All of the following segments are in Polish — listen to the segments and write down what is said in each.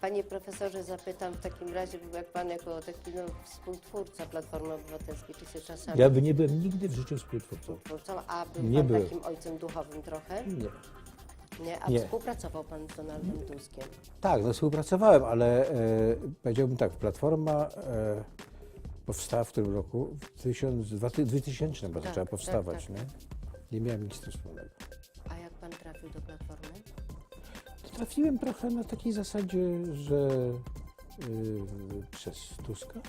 Panie profesorze, zapytam w takim razie, bo jak pan jako taki no, współtwórca Platformy Obywatelskiej, czy się czasami Ja by nie byłem nigdy w życiu współtwórcą. współtwórcą, a był Nie pan byłem. takim ojcem duchowym trochę? Nie. Nie? A Nie. współpracował pan z Donaldem Tuskiem? Tak, no współpracowałem, ale e, powiedziałbym tak, Platforma e, powstała w którym roku? W 1000, 2000 bo Tak, zaczęła tak, powstawać, tak. nie? Nie miałem nic z tym wspólnego. A jak pan trafił do Platformy? Trafiłem trochę na takiej zasadzie, że y, przez Tuska.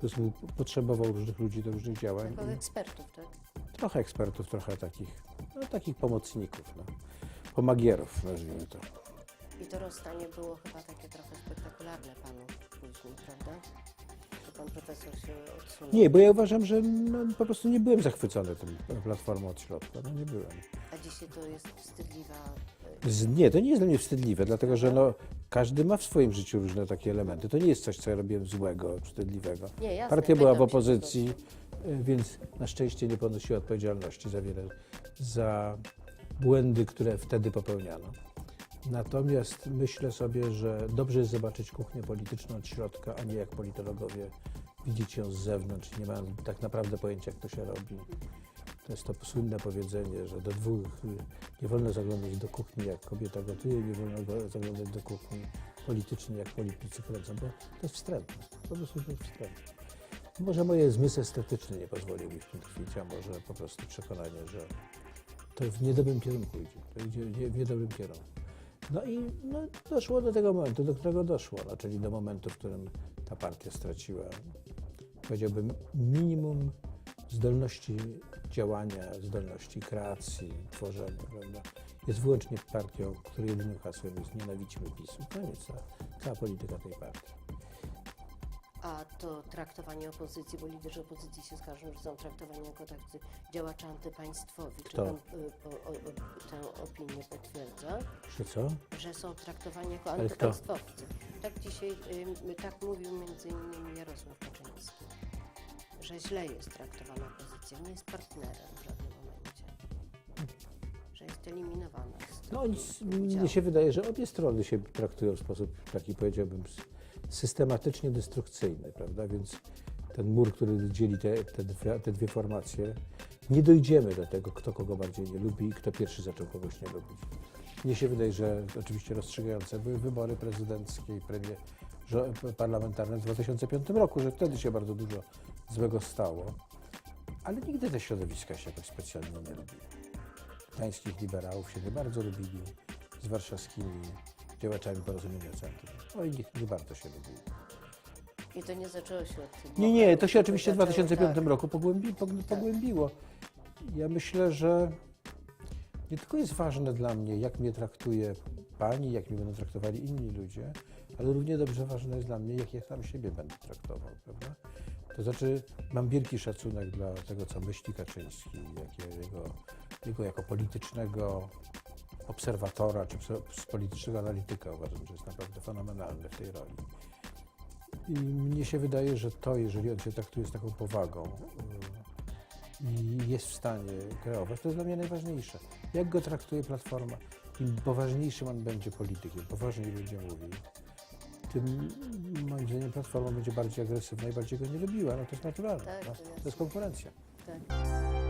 Tusk był- potrzebował różnych ludzi do różnych działań. I ekspertów, tak? Trochę ekspertów, trochę takich, no, takich pomocników, no. pomagierów, nazwijmy to. I to rozstanie było chyba takie trochę spektakularne panu później, prawda? Pan profesor się odsunął. Nie, bo ja uważam, że no, po prostu nie byłem zachwycony tym platformą od środka. No nie byłem. A dzisiaj to jest wstydliwa... Z, nie, to nie jest dla mnie wstydliwe, dlatego że no, każdy ma w swoim życiu różne takie elementy. To nie jest coś, co ja robiłem złego, wstydliwego. Nie, jasne, Partia była w pytam się po opozycji, y, więc na szczęście nie ponosiła odpowiedzialności za wiele, za błędy, które wtedy popełniano. Natomiast myślę sobie, że dobrze jest zobaczyć kuchnię polityczną od środka, a nie jak politologowie widzieć ją z zewnątrz. Nie mają tak naprawdę pojęcia, jak to się robi. To jest to słynne powiedzenie, że do dwóch nie wolno zaglądać do kuchni, jak kobieta gotuje, nie wolno zaglądać do kuchni politycznie, jak politycy kręcą, bo to jest wstrętne. Po prostu to jest wstrętne. Może moje zmysł estetyczny nie pozwolił mi w tym tkwić, a może po prostu przekonanie, że to w niedobrym kierunku idzie. To idzie w niedobrym kierunku. No i no, doszło do tego momentu, do którego doszło, no, czyli do momentu, w którym ta partia straciła, powiedziałbym, minimum zdolności działania, zdolności kreacji, tworzenia, prawda? Jest wyłącznie partią, której jedynym hasłem jest nienawidźmy PiSu. Koniec, cała, polityka tej partii. A to traktowanie opozycji, bo liderzy opozycji się skarżą, że są traktowani jako tacy działacze antypaństwowi. Czy Kto? pan y, po, o, o, tę opinię potwierdza? Że co? Że są traktowani jako Ale kto? antypaństwowcy. Tak dzisiaj, y, tak mówił między innymi Jarosław Kaczyński, że źle jest traktowana opozycja, nie jest partnerem w żadnym momencie. Że jest eliminowana z No, nic, udziału. mnie się wydaje, że obie strony się traktują w sposób taki, powiedziałbym, s- systematycznie destrukcyjny, prawda? Więc ten mur, który dzieli te, te, dwie, te dwie formacje, nie dojdziemy do tego, kto kogo bardziej nie lubi i kto pierwszy zaczął kogoś nie lubić. Mnie się wydaje, że oczywiście rozstrzygające były wybory prezydenckie i premier, parlamentarne w 2005 roku, że wtedy się bardzo dużo złego stało, ale nigdy te środowiska się jakoś specjalnie nie lubiły gdańskich liberałów się nie bardzo lubili z warszawskimi działaczami porozumienia centrum. Oj, nie, nie bardzo się lubili. I to nie zaczęło się od tych Nie, nie, to się oczywiście w zaczęło, 2005 tak. roku pogłębi, pog- pogłębiło. Ja myślę, że nie tylko jest ważne dla mnie, jak mnie traktuje pani, jak mnie będą traktowali inni ludzie, ale równie dobrze ważne jest dla mnie, jak ja sam siebie będę traktował, prawda? To znaczy, mam wielki szacunek dla tego, co myśli Kaczyński, jak ja jego, jego jako politycznego obserwatora, czy ps- politycznego analityka uważam, że jest naprawdę fenomenalny w tej roli. I mnie się wydaje, że to, jeżeli on się traktuje z taką powagą y, i jest w stanie kreować, to jest dla mnie najważniejsze. Jak go traktuje Platforma? Im poważniejszym on będzie politykiem, poważniej ludzie mówili, tym moim zdaniem Platforma będzie bardziej agresywna i bardziej go nie lubiła. No to jest naturalne. Tak, no, to to jest konkurencja. Tak.